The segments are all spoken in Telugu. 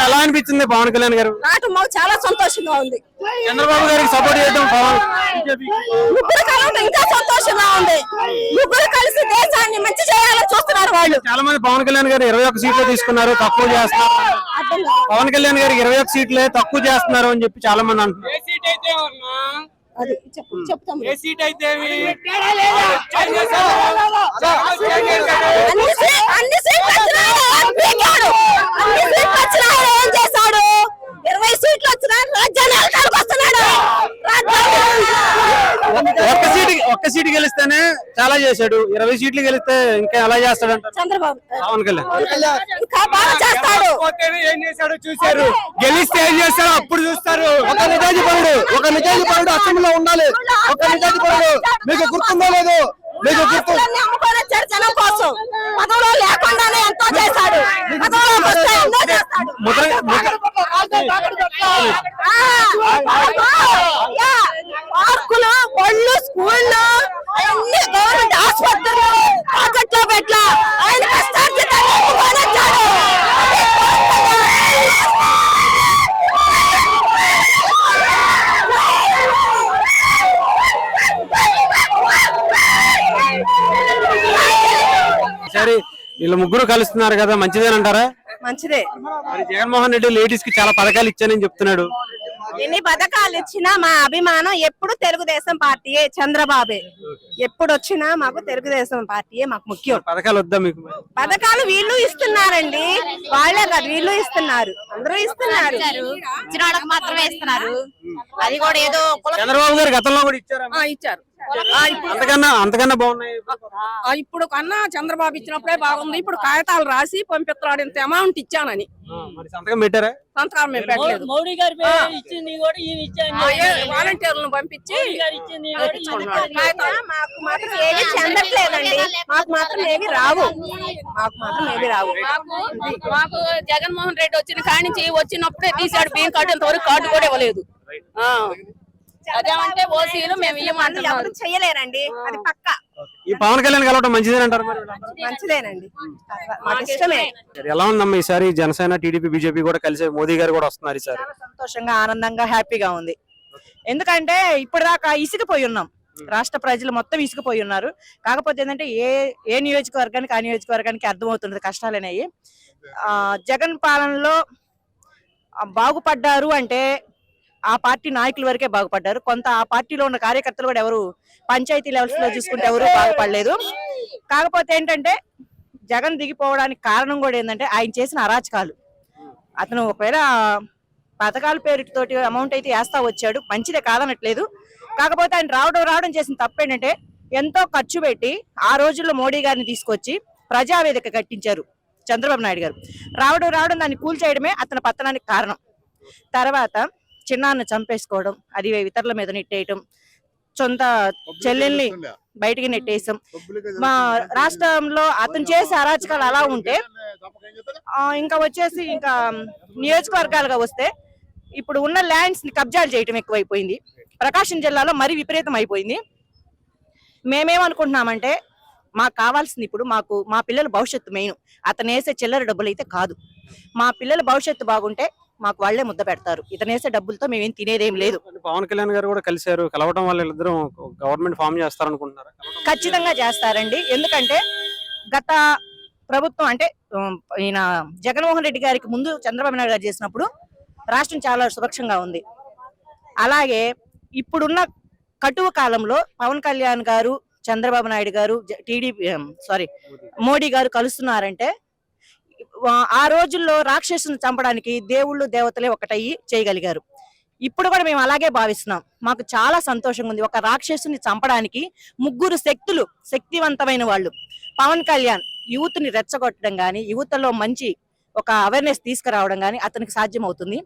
అనిపించింది పవన్ కళ్యాణ్ గారు? రావటం మాకు చాలా సంతోషంగా ఉంది. చంద్రబాబు గారికి సపోర్ట్ చేయడం పవన్. ముగ్గురు ఇంకా సంతోషంగా ఉంది. ముగ్గురు కలిసి దేశాన్ని మంచి చేయాలని చూస్తున్నారు వాళ్ళు. చాలా మంది పవన్ కళ్యాణ్ గారు ఇరవై ఒక్క సీట్లు తీసుకున్నారు తక్కువ చేస్తున్నారు. పవన్ కళ్యాణ్ గారికి ఇరవై ఒక్క సీట్లే తక్కువ చేస్తున్నారు అని చెప్పి చాలా మంది అంటున్నారు. ఏ సీట్ అయితే ఉన్నా? అది చెప్పు చెప్తాం ఏ సీట్ అయితే ఏమి? అన్ని సీ- అన్ని సీట్లు వచ్చినా ఆయన పీకాడు. అన్ని సీట్లు వచ్చినా ఆయన ఏం చేశాడు ఇరవై సీట్లు వచ్చినా రాజ్యాన్ని వెళ్ళడానికి వస్తున్నాడు రాజ్యాన్ని- ఒక్క సీటు గెలిస్తేనే చాలా చేశాడు. ఇరవై సీట్లు గెలిస్తే ఇంకా ఎలా చేస్తాడంట చంద్రబాబు. పవన్ కళ్యాణ్. చేస్తాడు. ఏం చేశాడో చూశారు. గెలిస్తే ఏం చేస్తాడో అప్పుడు చూస్తారు. ఒక నిజాజీ పరుడు ఒక నిజాజీ పరుడు అసెంబ్లీలో ఉండాలి. ఒక నిజాజీ పరుడు. మీకు గుర్తుందో లేదు? మీకు గుర్తు జనం కోసం పదవులో లేకుండానే ఎంతో చేశాడు. బళ్ళు స్కూళ్ళు అన్ని గవర్నమెంట్ ఆసుపత్రులు పెట్ల ఆయన వచ్చాడు. సరే వీళ్ళు ముగ్గురు కలుస్తున్నారు కదా మంచిదేనంటారా? మంచిదే. మరి జగన్మోహన్ రెడ్డి లేడీస్కి చాలా పథకాలు ఇచ్చానని చెప్తున్నాడు. ఎన్ని పథకాలు ఇచ్చినా మా అభిమానం ఎప్పుడు తెలుగుదేశం పార్టీయే చంద్రబాబే. ఎప్పుడు వచ్చినా మాకు తెలుగుదేశం పార్టీయే మాకు ముఖ్యం. పథకాలు వద్దా మీకు? పథకాలు వీళ్ళు ఇస్తున్నారండి. వాళ్ళే కాదు వీళ్ళు ఇస్తున్నారు. అందరూ ఇస్తున్నారు. ఇచ్చిన వాళ్ళకి మాత్రమే ఇస్తున్నారు. అది కూడా ఏదో చంద్రబాబు గారు గతంలో కూడా ఇచ్చారా? ఆ, ఇచ్చారు. అంతకన్నా అంతకన్నా బాగున్నాయి. ఆ, ఇప్పుడు కన్నా చంద్రబాబు ఇచ్చినప్పుడే బాగుంది. ఇప్పుడు కాగితాలు రాసి పంపిస్తున్నాడు. ఇంత అమౌంట్ ఇచ్చానని. సంతకం పెట్టారా? సంతకాలు మేము పెట్టలేదు. మోడీ గారి పేరు ఇచ్చింది కూడా ఈయన ఇచ్చాను ఆ, ఏ- వాలంటీర్లను పంపించి మాకు మాత్రం ఏవి చెందట్లేదండి. మాకు మాత్రం ఏవి రావు. మాకు మాత్రం ఏవి రావు. మాకు మాకు జగన్మోహన్ రెడ్డి వచ్చిన కాడి నుంచి వచ్చినప్పుడే తీసాడు బియ్యం కార్డు ఇంతవరకు కార్డు కూడా ఇవ్వలేదు. ఆ. అదేమంటే ఓసీలు మేము ఇవ్వమంటున్నాం చెయ్యలేరండి అది పక్క. ఈ పవన్ కళ్యాణ్ కలవటం మంచిదేనంటారు మరి మంచిదేనండి. మాకు ఇష్టమే. ఎలా ఉందమ్మా ఈసారి? జనసేన టీడీపీ బీజేపీ కూడా కలిసి మోదీ గారు కూడా వస్తున్నారు ఈసారి. చాలా సంతోషంగా ఆనందంగా హ్యాపీగా ఉంది. ఎందుకంటే ఇప్పటిదాకా ఇసుకుపోయి ఉన్నాం. రాష్ట్ర ప్రజలు మొత్తం ఇసుకుపోయి ఉన్నారు. కాకపోతే ఏంటంటే ఏ ఏ నియోజకవర్గానికి ఆ నియోజకవర్గానికి అర్థమవుతున్నది కష్టాలు అనేవి. ఆ, జగన్ పాలనలో బాగుపడ్డారు అంటే ఆ పార్టీ నాయకుల వరకే బాగుపడ్డారు. కొంత ఆ పార్టీలో ఉన్న కార్యకర్తలు కూడా ఎవరు పంచాయతీ లెవెల్స్లో చూసుకుంటే ఎవరు బాగుపడలేదు. కాకపోతే ఏంటంటే జగన్ దిగిపోవడానికి కారణం కూడా ఏంటంటే ఆయన చేసిన అరాచకాలు. అతను ఒకవేళ పథకాల పేరుతోటి అమౌంట్ అయితే వేస్తా వచ్చాడు మంచిదే కాదనట్లేదు. కాకపోతే ఆయన రావడం రావడం చేసిన తప్పు ఏంటంటే ఎంతో ఖర్చు పెట్టి ఆ రోజుల్లో మోడీ గారిని తీసుకొచ్చి ప్రజావేదిక కట్టించారు చంద్రబాబు నాయుడు గారు. రావడం రావడం దాన్ని కూల్చేయడమే అతని పతనానికి కారణం. తర్వాత చిన్నాన్న చంపేసుకోవడం అది ఇతరుల మీద నెట్టేయటం సొంత చెల్లెల్ని బయటికి నెట్టేసాం మా రాష్ట్రంలో అతను చేసే అరాచకాలు అలా ఉంటే ఇంకా వచ్చేసి ఇంకా నియోజకవర్గాలుగా వస్తే ఇప్పుడు ఉన్న ల్యాండ్స్ని కబ్జాలు చేయటం ఎక్కువైపోయింది. ప్రకాశం జిల్లాలో మరీ విపరీతం అయిపోయింది. మేమేమనుకుంటున్నామంటే మాకు కావాల్సింది ఇప్పుడు మాకు మా పిల్లల భవిష్యత్తు మెయిన్. అతను వేసే చిల్లర డబ్బులు అయితే కాదు. మా పిల్లల భవిష్యత్తు బాగుంటే మాకు వాళ్ళే ముద్ద పెడతారు. ఇతను వేసే డబ్బులతో మేమేం తినేదేం లేదు. పవన్ కళ్యాణ్ గారు కూడా కలిశారు. కలవటం వల్ల వీళ్ళిద్దరూ గవర్నమెంట్ ఫామ్ చేస్తారనుకుంటున్నారా? ఖచ్చితంగా చేస్తారండి. ఎందుకంటే గత ప్రభుత్వం అంటే ఈయన జగన్మోహన్ రెడ్డి గారికి ముందు చంద్రబాబు నాయుడు గారు చేసినప్పుడు రాష్ట్రం చాలా సురక్షంగా ఉంది. అలాగే ఇప్పుడున్న కటువ కాలంలో పవన్ కళ్యాణ్ గారు చంద్రబాబు నాయుడు గారు టీడీపీ సారీ మోడీ గారు కలుస్తున్నారంటే ఆ రోజుల్లో రాక్షసుని చంపడానికి దేవుళ్ళు దేవతలే ఒకటయ్యి చేయగలిగారు. ఇప్పుడు కూడా మేము అలాగే భావిస్తున్నాం. మాకు చాలా సంతోషంగా ఉంది. ఒక రాక్షసుని చంపడానికి ముగ్గురు శక్తులు శక్తివంతమైన వాళ్ళు. పవన్ కళ్యాణ్ యూత్ని రెచ్చగొట్టడం కానీ యువతలో మంచి ఒక అవేర్నెస్ తీసుకురావడం కానీ అతనికి సాధ్యమవుతుంది.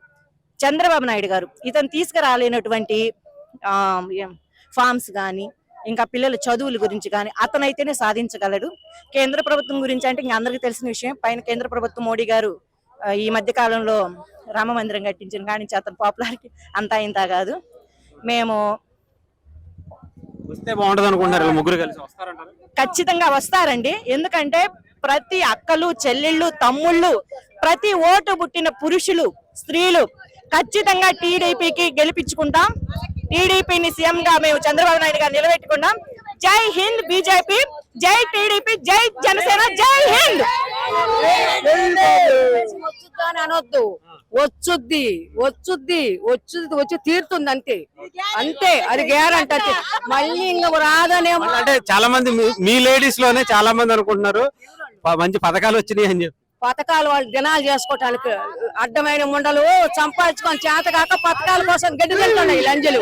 చంద్రబాబు నాయుడు గారు ఇతను తీసుకురాలేనటువంటి ఫామ్స్ కానీ ఇంకా పిల్లల చదువుల గురించి కానీ అతనైతేనే సాధించగలడు. కేంద్ర ప్రభుత్వం గురించి అంటే ఇంకా అందరికీ తెలిసిన విషయం. పైన కేంద్ర ప్రభుత్వం మోడీ గారు ఈ మధ్య కాలంలో రామ మందిరం కట్టించిన కాడి నుంచి అతని పాపులారిటీ అంతా ఇంత కాదు. మేము వస్తే బాగుంటది వీళ్ళు ముగ్గురు కలిసి వస్తారంటారు? ఖచ్చితంగా వస్తారండి. ఎందుకంటే ప్రతి అక్కలు చెల్లెళ్ళు తమ్ముళ్ళు ప్రతి ఓటు పుట్టిన పురుషులు స్త్రీలు ఖచ్చితంగా టీడీపీకి గెలిపించుకుంటాం. టీడీపీని సీఎం గా మేము చంద్రబాబు నాయుడు గారు నిలబెట్టుకున్నాం. జై హింద్ బీజేపీ జై టీడీపీ జై జనసేన జై హింద్! అనొద్దు. వచ్చుద్ది వచ్చుద్ది వచ్చుద్ది వచ్చి తీరుతుంది అంతే. అంతే అది గ్యారంటీ అంతే. మళ్ళీ ఇంకా రాదనే అంటే చాలా మంది మీ- లేడీస్లోనే చాలా మంది అనుకుంటున్నారు మంచి పథకాలు వచ్చినాయి అని చెప్పి. పథకాలు వాళ్ళు దినాలు చేసుకోవటానికి అడ్డమైన ముండలు సంపాదించుకొని చేత కాక పథకాల కోసం గడ్డి తింటున్నాయి ఈ లంజలు.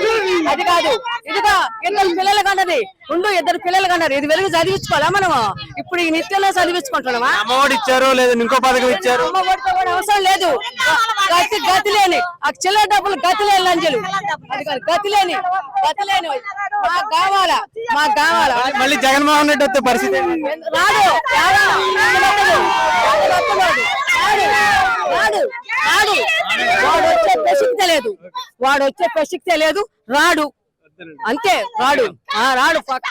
అది కాదు. ఇదిగా ఇద్దరు పిల్లలు కన్నది. ఉండు ఇద్దరు పిల్లలు కన్నారు ఇది వెలుగు చదివించుకోవాలా మనము? ఇప్పుడు ఈ నిత్యంలో చదివించుకుంటున్నామా అమ్మఒడి ఇచ్చారు లేదా ఇంకో పథకం ఇచ్చారు? కూడా అవసరం లేదు. గతి గతి లేని. ఆ చిల్లర డబ్బులు గతి లేని లంజలు. అది కాదు గతి లేని. గతి లేని మాకు కావాలా? మాకు కావాలా? మళ్ళీ జగన్మోహన్ రెడ్డి వస్తే పరిస్థితి ఏంటి? రాడు రాడా? రాడు. రాడు. రాడు రాడు వాడు వచ్చే ప్రసక్తే లేదు. వాడు వచ్చే ప్రసక్తే లేదు. రాడు. అంతే రాడు. ఆ రాడు. పక్క